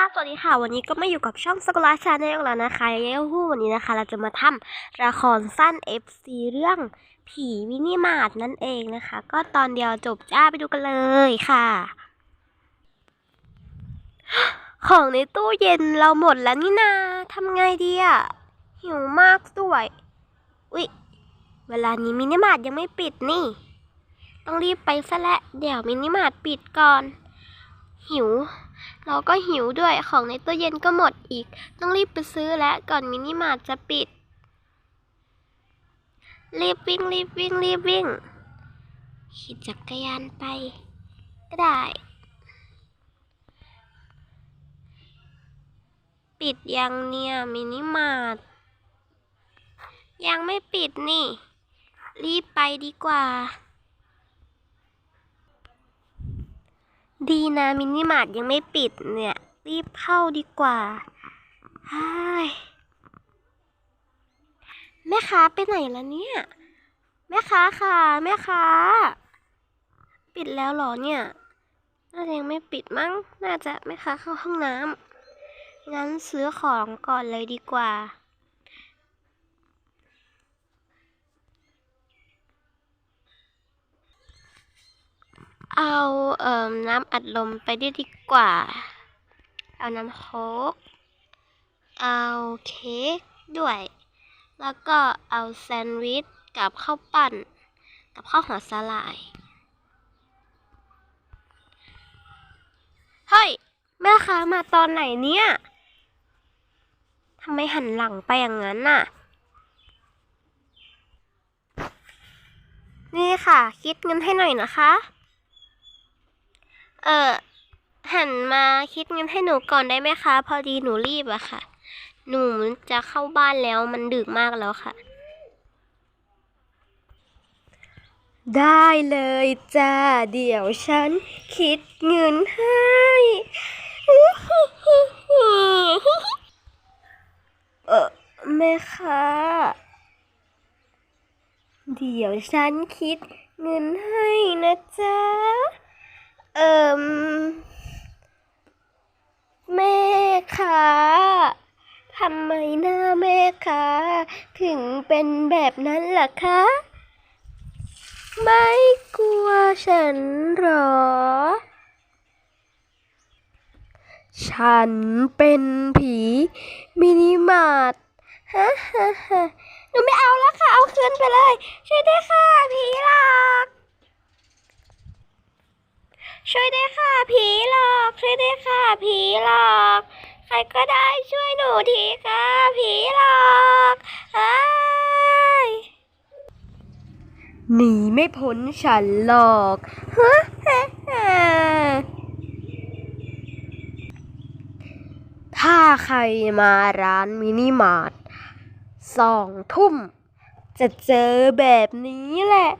วัสดีค่ะสวัสดีค่ะ วันนี้ก็มาอยู่กับช่องสกุลาชาแนลแล้วนะคะเย้ฮู้วันนี้นะคะ เราจะมาทำละครสั้น FC เรื่องผีมินิมาร์ทนั่นเองนะคะ ก็ตอนเดียวจบจ้าไปดูกันเลยค่ะ ของในตู้เย็นเราหมดแล้วนี่นาทำไงดีอะหิวมากด้วยอุ๊ยเวลานี้มินิมาร์ทยังไม่ปิดนี่ ต้องรีบไปซะและ้วเดี๋ยวมินิมาร์ทปิดก่อน หิว เราก็หิวด้วยของในตู้เย็นก็หมดอีก ต้องรีบไปซื้อแล้วก่อนมินิมาร์ทจะปิด รีบวิ่งรีบวิ่งรีบวิ่ง ขี่จักรยานไป ก็ได้ ปิดยังเนี่ยมินิมาร์ทยังไม่ปิดนี่ รีบไปดีกว่า ดีนะมินิมาร์ทยังไม่ปิดเนี่ย รีบเข้าดีกว่าแม่ค้าไปไหนแล้วเนี่ย แม่ค้าค่ะ แม่ค้า ปิดแล้วหรอเนี่ย น่าจะยังไม่ปิดมั้ง น่าจะแม่ค้าเข้าห้องน้ำงั้นซื้อของก่อนเลยดีกว่า เอาเอ่อน้ำอัดลมไปด้วยดีกว่า เอาน้ำโค้ก เอาเค้กด้วย แล้วก็เอาแซนด์วิชกับข้าวปั้น กับข้าวหัวสลาย เฮ้ย แม่ค้ามาตอนไหนเนี่ยทำไมหันหลังไปอย่างนั้นน่ะ นี่ค่ะ คิดเงินให้หน่อยนะคะ เออหันมาคิดเงินให้หนูก่อนได้ไหมคะ พอดีหนูรีบอะค่ะ หนูจะเข้าบ้านแล้วมันดึกมากแล้วค่ะ ได้เลยจ้า เดี๋ยวฉันคิดเงินให้ เออแม่ค้าเดี๋ยวฉันคิดเงินให้นะจ๊ะ เอิมแม่ค้าทำไมหน้าแม่ค้าถึงเป็นแบบนั้นล่ะคะ ไม่กลัวฉันหรอ ฉันเป็นผีมินิมาร์ทฮ่าฮ่าฮ่าหนูไม่เอาแล้วค่ะ เอาคืนไปเลย ช่วยด้วยค่ะ ผีหลอก ช่วยด้วยค่ะผีหลอก ช่วยด้วยค่ะผีหลอก ใครก็ได้ช่วยหนูทีค่ะผีหลอกเอ้หนีไม่พ้นฉันหรอกฮะฮ่าฮ่าถ้าใครมาร้านมินิมาร์ทสองทุ่ม จะเจอแบบนี้แหละ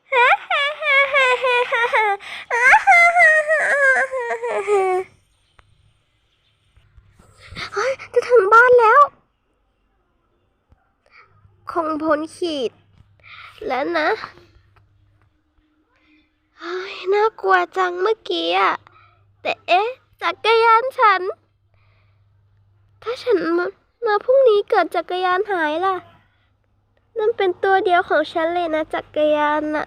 เฮ้ย จะถึงบ้านแล้ว คงพ้นขีด แล้วนะเฮ้ยน่ากลัวจังเมื่อกี้อะแต่เอ๊ะจักรยานฉัน ถ้าฉันมามาพรุ่งนี้เกิดจักรยานหายล่ะ นั่นเป็นตัวเดียวของฉันเลยนะจักรยานน่ะ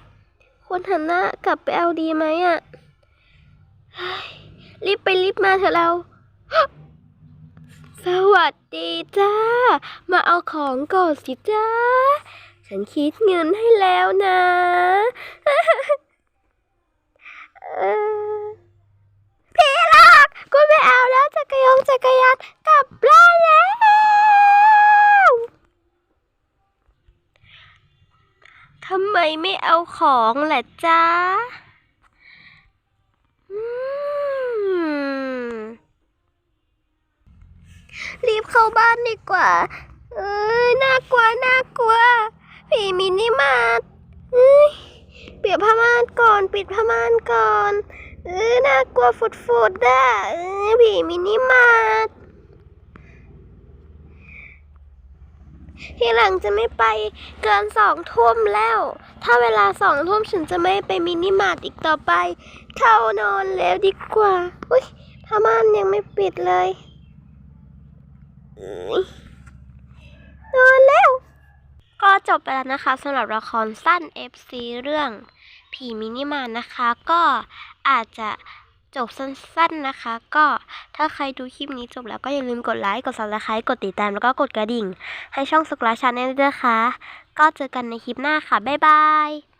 ควรหันหน้ากลับไปเอาดีไหมอะรีบไปรีบมาเถอะเรา สวัสดีจ้า มาเอาของก่อนสิจ้า ฉันคิดเงินให้แล้วนะ ทำไมไม่เอาของแหละจ๊ะรีบเข้าบ้านดีกว่า เอ้ยน่ากลัวน่ากลัว ผีมินิมาร์ทเอ้ยเปียกผ้าม่านก่อน ปิดผ้าม่านก่อน เออน่ากลัวฝุดๆอะเออผีมินิมาร์ท ทีหลังจะไม่ไปเกินสองทุ่มแล้ว ถ้าเวลาสองทุ่มฉันจะไม่ไปมินิมาร์ทอีกต่อไป เข้านอนแล้วดีกว่า อุ้ยผ้าม่านยังไม่ปิดเลยอนอนแล้ว ก็จบไปแล้วนะคะสำหรับละครสั้น FC เรื่องผีมินิมาร์ทนะคะ ก็อาจจะ จบสั้นๆนะคะ ก็ถ้าใครดูคลิปนี้จบแล้วก็อย่าลืมกดไลค์ กด subscribe กดติดตามแล้วก็กดกระดิ่ง ให้ช่องสุกราชาแนลด้วยนะคะ ก็เจอกันในคลิปหน้าค่ะ บ๊ายบาย